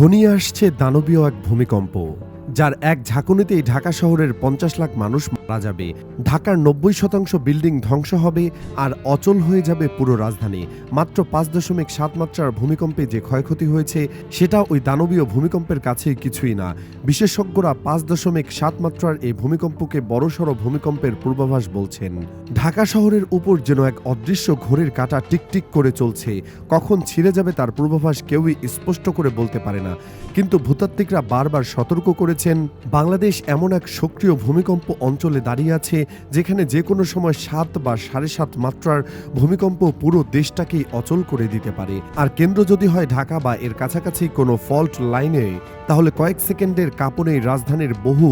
ঘনিয়ে আসছে দানবীয় এক ভূমিকম্প যার এক ঝাঁকুনিতেই ঢাকা শহরের পঞ্চাশ লাখ মানুষ মারা যাবে ঢাকার নব্বই শতাংশ বিল্ডিং ধ্বংস হবে আর অচল হয়ে যাবে পুরো রাজধানী। মাত্র পাঁচ দশমিক সাত মাত্রার ভূমিকম্পে যে ক্ষয়ক্ষতি হয়েছে, সেটা ওই দানবীয় ভূমিকম্পের কাছে কিছুই না। বিশেষজ্ঞরা পাঁচ দশমিক সাত মাত্রার এই ভূমিকম্পকে বড়সড় ভূমিকম্পের পূর্বাভাস বলছেন। ঢাকা শহরের উপর যেন এক অদৃশ্য ঘোরের কাঁটা টিকটিক করে চলছে। কখন ছিঁড়ে যাবে তার পূর্বাভাস কেউই স্পষ্ট করে বলতে পারে না। কিন্তু ভূতাত্ত্বিকরা বারবার সতর্ক করেছেন, বাংলাদেশ এমন এক সক্রিয় ভূমিকম্প অঞ্চলে দাঁড়িয়ে আছে, যেখানে যে কোনো সময় সাত বা সাড়ে সাত মাত্রার ভূমিকম্প পুরো দেশটাকেই অচল করে দিতে পারে। আর কেন্দ্র যদি হয় ঢাকা বা এর কাছাকাছি কোনো ফল্ট লাইনে, তাহলে কয়েক সেকেন্ডের কাঁপনেই রাজধানীর বহু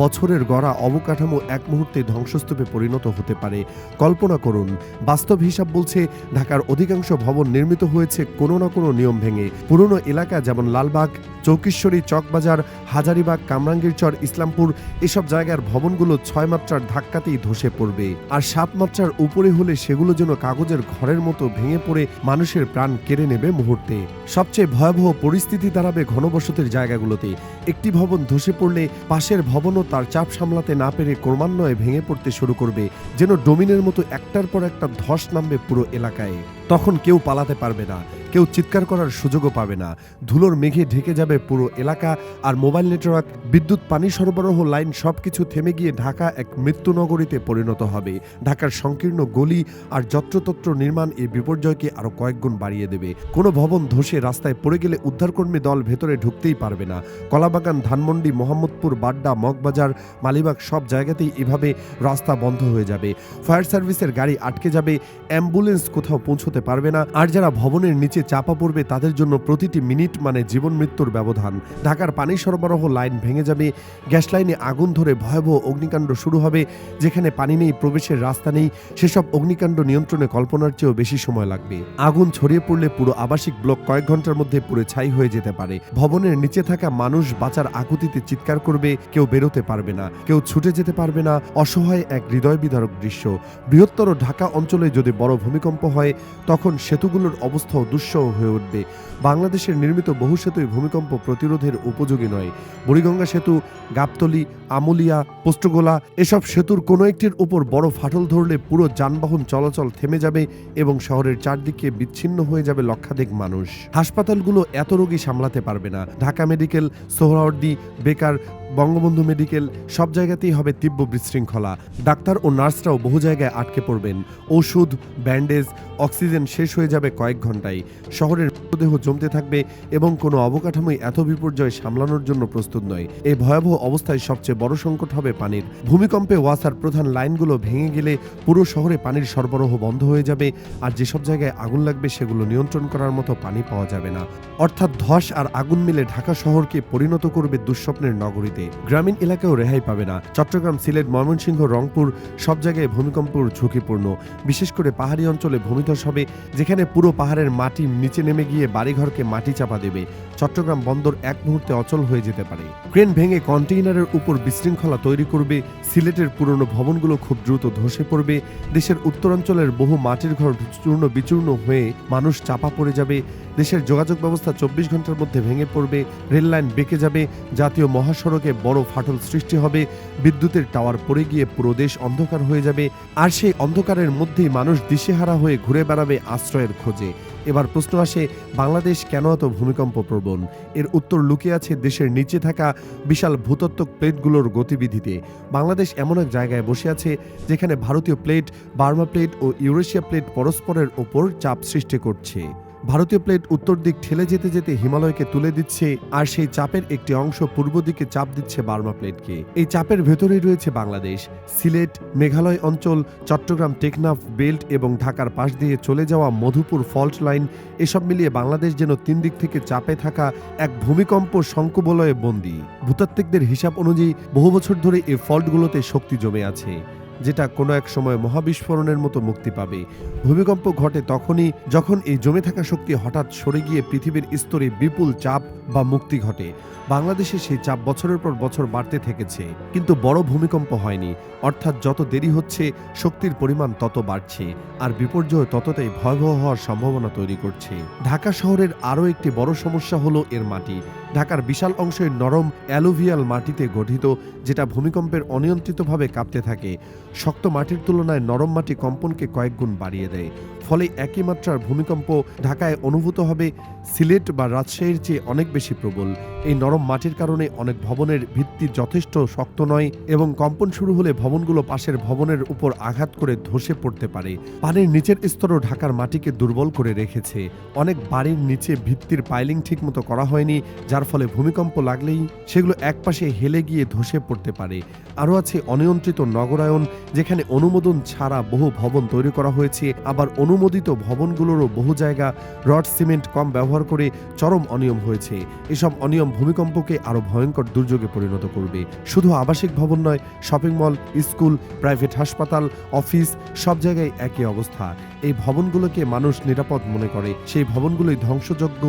বছরের গড়া অবকাঠামো এক মুহূর্তে ধ্বংসস্তূপে পরিণত হতে পারে। কল্পনা করুন, বাস্তব হিসাব বলছে ঢাকার অধিকাংশ ভবন নির্মিত হয়েছে কোনো না কোনো নিয়ম ভেঙে। পুরনো এলাকা যেমন লালবাগ, চৌকিশ্বরী চকবাজার, হাজারিবাগ, কামরাঙ্গীরচর, ইসলামপুর, এসব জায়গার ভবনগুলো ছয় মাত্রার ধাক্কাতেই ধসে পড়বে। আর সাত মাত্রার উপরে হলে সেগুলো যেন কাগজের ঘরের মতো ভেঙে পড়ে মানুষের প্রাণ কেড়ে নেবে মুহূর্তে। সবচেয়ে ভয়াবহ পরিস্থিতি দাঁড়াবে ঘনবসতির জায়গাগুলোতে। একটি ভবন ধসে পড়লে পাশের ভবনও তার চাপ সামলাতে না পেরে ক্রমান্বয়ে ভেঙে পড়তে শুরু করবে, যেন ডোমিনের মতো একটার পর একটা ধস নামবে পুরো এলাকায়। তখন কেউ পালাতে পারবে না, কেউ চিৎকার করার সুযোগও পাবে না। ধুলোর মেঘে ঢেকে যাবে পুরো এলাকা আর মোবাইল নেটওয়ার্ক, বিদ্যুৎ, পানি সরবরাহ লাইন সবকিছু থেমে গিয়ে ঢাকা এক মৃত্যু নগরীতে পরিণত হবে। ঢাকার সংকীর্ণ গলি আর যত্রতত্র নির্মাণ এই বিপর্যয়কে আরও কয়েকগুণ বাড়িয়ে দেবে। কোনো ভবন ধসে রাস্তায় পড়ে গেলে উদ্ধারকর্মী দল ভেতরে ঢুকতেই পারবে না। কলাবাগান, ধানমন্ডি, মোহাম্মদপুর, বাড্ডা, মগবাজার, মালিবাগ সব জায়গাতেই এভাবে রাস্তা বন্ধ হয়ে যাবে। ফায়ার সার্ভিসের গাড়ি আটকে যাবে, অ্যাম্বুলেন্স কোথাও পৌঁছতে পারবে না। আর যারা ভবনের নিচে চাপা পড়বে, তাদের জন্য প্রতিটি মিনিট মানে জীবন মৃত্যুর ব্যবধান। ঢাকার পানি সরবরাহ লাইন ভেঙে যাবে। গ্যাস লাইনে আগুন ধরে ভয়াবহ অগ্নিকাণ্ড শুরু হবে, যেখানে পানি নেই, প্রবেশের রাস্তা নেই। সেসব অগ্নিকাণ্ড নিয়ন্ত্রণে কল্পনার চেয়েও বেশি সময় লাগবে। আগুন ছড়িয়ে পড়লে পুরো আবাসিক ব্লক কয়েক ঘণ্টার মধ্যে পুরো ছাই হয়ে যেতে পারে। ভবনের নিচে থাকা মানুষ বাঁচার আকুতিতে চিৎকার করবে, কেউ বেরোতে পারবে না, কেউ ছুটে যেতে পারবে না। অসহায় এক হৃদয় বিদারক দৃশ্য। বৃহত্তর ঢাকা অঞ্চলে যদি বড় ভূমিকম্প হয় তখন সেতুগুলোর অবস্থাও দুঃসহ হয়ে উঠবে। বাংলাদেশের নির্মিত বহু সেতুই ভূমিকম্প প্রতিরোধের উপযোগী নয়। বুড়িগঙ্গা সেতু, গাবতলি, আমুলিয়া, পোস্টগোলা, এসব সেতুর কোনো একটির উপর বড় ফাটল ধরলে পুরো যানবাহন চলাচল থেমে যাবে এবং শহরের চারদিকে বিচ্ছিন্ন হয়ে যাবে লক্ষাধিক মানুষ। হাসপাতালগুলো এত রোগী সামলাতে পারবে না। ঢাকা মেডিকেল, সোহরাওয়ার্দী, বেকার বঙ্গবন্ধু মেডিকেল সব জায়গাতেই হবে তীব্র বিশৃঙ্খলা। ডাক্তার ও নার্সরাও বহু জায়গায় আটকে পড়বেন। ওষুধ, ব্যান্ডেজ, অক্সিজেন শেষ হয়ে যাবে কয়েক ঘন্টায় শহরের মৃতদেহ জমতে থাকবে এবং কোনো অবকাঠামোই এত বিপর্যয় সামলানোর জন্য প্রস্তুত নয়। এই ভয়াবহ অবস্থায় সবচেয়ে বড় সংকট হবে পানির। ভূমিকম্পে ওয়াসার প্রধান লাইনগুলো ভেঙে গেলে পুরো শহরে পানির সরবরাহ বন্ধ হয়ে যাবে আর যেসব জায়গায় আগুন লাগবে সেগুলো নিয়ন্ত্রণ করার মতো পানি পাওয়া যাবে না। অর্থাৎ ধস আর আগুন মিলে ঢাকা শহরকে পরিণত করবে দুঃস্বপ্নের নগরীতে। গ্রামীণ এলাকাও রেহাই পাবে না। চট্টগ্রাম, সিলেট, ময়মনসিংহ, রংপুর সব জায়গায় ভূমিকম্পর ঝুঁকিপূর্ণ। বিশেষ করে পাহাড়ি অঞ্চলে ভূমিধস হবে, যেখানে পুরো পাহাড়ের মাটি নিচে নেমে গিয়ে বাড়িঘরকে মাটি চাপা দেবে। চট্টগ্রাম বন্দর এক মুহূর্তে অচল হয়ে যেতে পারে। ক্রেন ভেঙে কন্টেইনারের উপর বিশৃঙ্খলা তৈরি করবে। সিলেটের পুরনো ভবনগুলো খুব দ্রুত ধসে পড়বে। দেশের উত্তরাঞ্চলের বহু মাটির ঘর চূর্ণ বিচূর্ণ হয়ে মানুষ চাপা পড়ে যাবে। দেশের যোগাযোগ ব্যবস্থা চব্বিশ ঘণ্টার মধ্যে ভেঙে পড়বে। রেল লাইন বেঁকে যাবে। জাতীয় মহাসড়কে বড় ফাটল সৃষ্টি হবে, বিদ্যুতের টাওয়ার পড়ে গিয়ে পুরো দেশ অন্ধকার হয়ে যাবে, আর সেই অন্ধকারের মধ্যেই মানুষ দিশেহারা হয়ে ঘুরে বেড়াবে আশ্রয়ের খোঁজে। এবার প্রশ্ন আসে, বাংলাদেশ কেন এত ভূমিকম্প প্রবণ? এর উত্তর লুকিয়ে আছে দেশের নিচে থাকা বিশাল ভূতত্ত্বক প্লেটগুলোর গতিবিধিতে। বাংলাদেশ এমন এক জায়গায় বসে আছে, যেখানে ভারতীয় প্লেট, বার্মা প্লেট ও ইউরেশিয়া প্লেট পরস্পরের ওপর চাপ সৃষ্টি করছে। ভারতীয় প্লেট উত্তর দিক ঠেলে যেতে যেতে হিমালয়কে তুলে দিচ্ছে আর সেই চাপের একটি অংশ পূর্ব দিকে চাপ দিচ্ছে বার্মা প্লেটকে। এই চাপের ভেতরেই রয়েছে বাংলাদেশ। সিলেট, মেঘালয় অঞ্চল, চট্টগ্রাম টেকনাফ, বেল্ট এবং ঢাকার পাশ দিয়ে চলে যাওয়া মধুপুর ফল্ট লাইন, এসব মিলিয়ে বাংলাদেশ যেন তিন দিক থেকে চাপে থাকা এক ভূমিকম্প শঙ্কুবলয়ে বন্দী। ভূতাত্ত্বিকদের হিসাব অনুযায়ী বহু বছর ধরে এই ফল্টগুলোতে শক্তি জমে আছে। যেটা কোনো এক সময় মহাবিস্ফোরণের মতো মুক্তি পাবে। ভূমিকম্প ঘটে তখনই যখন এই জমে থাকা শক্তি হঠাৎ সরে গিয়ে পৃথিবীর স্তরে বিপুল চাপ বা মুক্তি ঘটে। বাংলাদেশে সেই চাপ বছরের পর বছর বাড়তে থেকেছে। কিন্তু বড় ভূমিকম্প হয়নি। অর্থাৎ যত দেরি হচ্ছে, শক্তির পরিমাণ তত বাড়ছে। আর বিপর্যয় ততটাই ভয়াবহ হওয়ার সম্ভাবনা তৈরি করছে। ঢাকা শহরের আরও একটি বড় সমস্যা হলো এর মাটি। ঢাকার বিশাল অংশের নরম অ্যালুভিয়াল মাটিতে গঠিত, যেটা ভূমিকম্পের অনিয়ন্ত্রিতভাবে কাঁপতে থাকে। শক্ত মাটির তুলনায় নরম মাটি কম্পনকে কয়েক গুণ বাড়িয়ে দেয়। ফলে একই মাত্রার ভূমিকম্প ঢাকায় অনুভূত হবে। সিলেট বা রাজশাহীর চেয়ে অনেক বেশি প্রবল। এই নরম মাটির কারণে অনেক ভবনের ভিত্তি যথেষ্ট শক্ত নয় এবং কম্পন শুরু হলে ভবনগুলো পাশের ভবনের উপর আঘাত করে ধসে পড়তে পারে। পানির নিচের স্তরও ঢাকার মাটিকে দুর্বল করে রেখেছে। অনেক বাড়ির নিচে ভিত্তির পাইলিং ঠিকমতো করা হয়নি, যার ফলে ভূমিকম্প লাগলেই সেগুলো একপাশে হেলে গিয়ে ধসে পড়তে পারে। আরও আছে অনিয়ন্ত্রিত নগরায়ন, যেখানে অনুমোদন ছাড়া বহু ভবন তৈরি করা হয়েছে। আবার অনুমোদিত ভবনগুলোরও বহু জায়গা রড সিমেন্ট কম ব্যবহার করে চরম অনিয়ম হয়েছে। এসব অনিয়ম ভূমিকম্পকে আরও ভয়ঙ্কর দুর্যোগে পরিণত করবে। শুধু আবাসিক ভবন নয়, শপিং মল, স্কুল, প্রাইভেট হাসপাতাল, অফিস, সব জায়গায় একই অবস্থা। এই ভবনগুলোকে মানুষ নিরাপদ মনে করে। সেই ভবনগুলোই ধ্বংসযজ্ঞ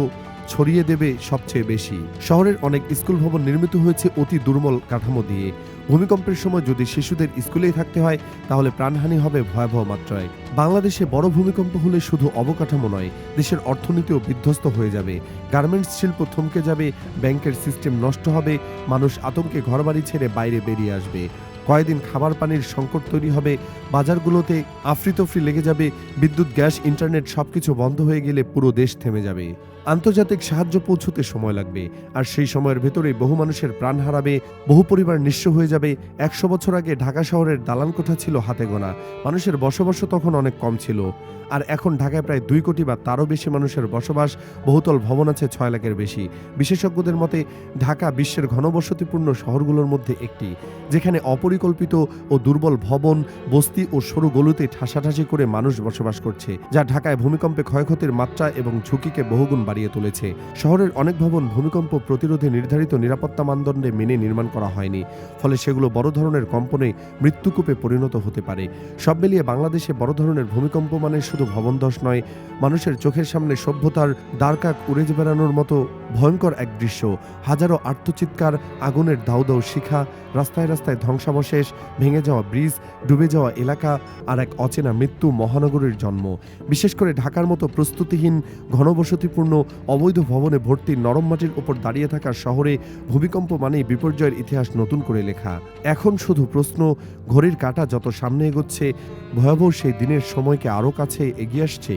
ছড়িয়ে দেবে সবচেয়ে বেশি। শহরের অনেক স্কুল ভবন নির্মিত হয়েছে অতি দুর্বল কাঠামো দিয়ে। ভূমিকম্পের সময় যদি শিশুদের স্কুলেই থাকতে হয়, তাহলে প্রাণহানি হবে ভয়াবহ মাত্রায়। বাংলাদেশে বড় ভূমিকম্প হলে শুধু অবকাঠামো নয়, দেশের অর্থনীতিও বিধ্বস্ত হয়ে যাবে। গার্মেন্টস শিল্প থমকে যাবে, ব্যাংকের সিস্টেম নষ্ট হবে, মানুষ আতঙ্কে ঘরবাড়ি ছেড়ে বাইরে বেরিয়ে আসবে। কয়েকদিন খাবার পানির সংকট তৈরি হবে, বাজারগুলোতে আফরিতফরি লেগে যাবে, বিদ্যুৎ, গ্যাস, ইন্টারনেট সবকিছু বন্ধ হয়ে গেলে পুরো দেশ থেমে যাবে। আন্তর্জাতিক সাহায্য পৌঁছতে সময় লাগবে, আর সেই সময়ের ভেতরে বহু মানুষের প্রাণ হারাবে, বহু পরিবার নিঃস্ব হয়ে যাবে। একশো বছর আগে ঢাকা শহরের দালান কোঠা ছিল হাতে গোনা, মানুষের বসবাস তখন অনেক কম ছিল। আর এখন ঢাকায় প্রায় দুই কোটি বা তারও বেশি মানুষের বসবাস, বহুতল ভবন আছে ছয় লাখের বেশি। বিশেষজ্ঞদের মতে, ঢাকা বিশ্বের ঘনবসতিপূর্ণ শহরগুলোর মধ্যে একটি, যেখানে অপরিকল্পিত ও দুর্বল ভবন, বস্তি ও সরু গলুতে ঠাসাঠাসি করে মানুষ বসবাস করছে, যা ঢাকায় ভূমিকম্পে ক্ষয়ক্ষতির মাত্রা এবং ঝুঁকিকে বহুগুণ বাড়িয়ে তুলেছে। শহরের অনেক ভবন ভূমিকম্প প্রতিরোধে নির্ধারিত নিরাপত্তা মানদণ্ডে মেনে নির্মাণ করা হয়নি, ফলে সেগুলো বড় ধরনের কম্পনে মৃত্যুকূপে পরিণত হতে পারে। সব মিলিয়ে বাংলাদেশে বড় ধরনের ভূমিকম্প মানে শুধু ভবন ধস নয়, মানুষের চোখের সামনে সভ্যতার দ্বারকাক উড়ে বেড়ানোর মতো ভয়ঙ্কর এক দৃশ্য। হাজারো আর্তচিৎকার, আগুনের দাউ শিখা রাস্তায় রাস্তায় ধ্বংসাবশেষ ভেঙে যাওয়া ব্রিজ, ডুবে যাওয়া এলাকা আর এক অচেনা মৃত্যু মহানগরীর জন্ম। বিশেষ করে ঢাকার মতো প্রস্তুতিহীন, ঘনবসতিপূর্ণ, অবৈধ ভবনে ভর্তি নরম মাটির ওপর দাঁড়িয়ে থাকা শহরে ভূমিকম্প মানেই বিপর্যয়ের ইতিহাস নতুন করে লেখা। এখন শুধু প্রশ্ন, ঘড়ির কাঁটা যত সামনে এগোচ্ছে, ভয়াবহ সেই দিনের সময়কে আরও কাছে এগিয়ে আসছে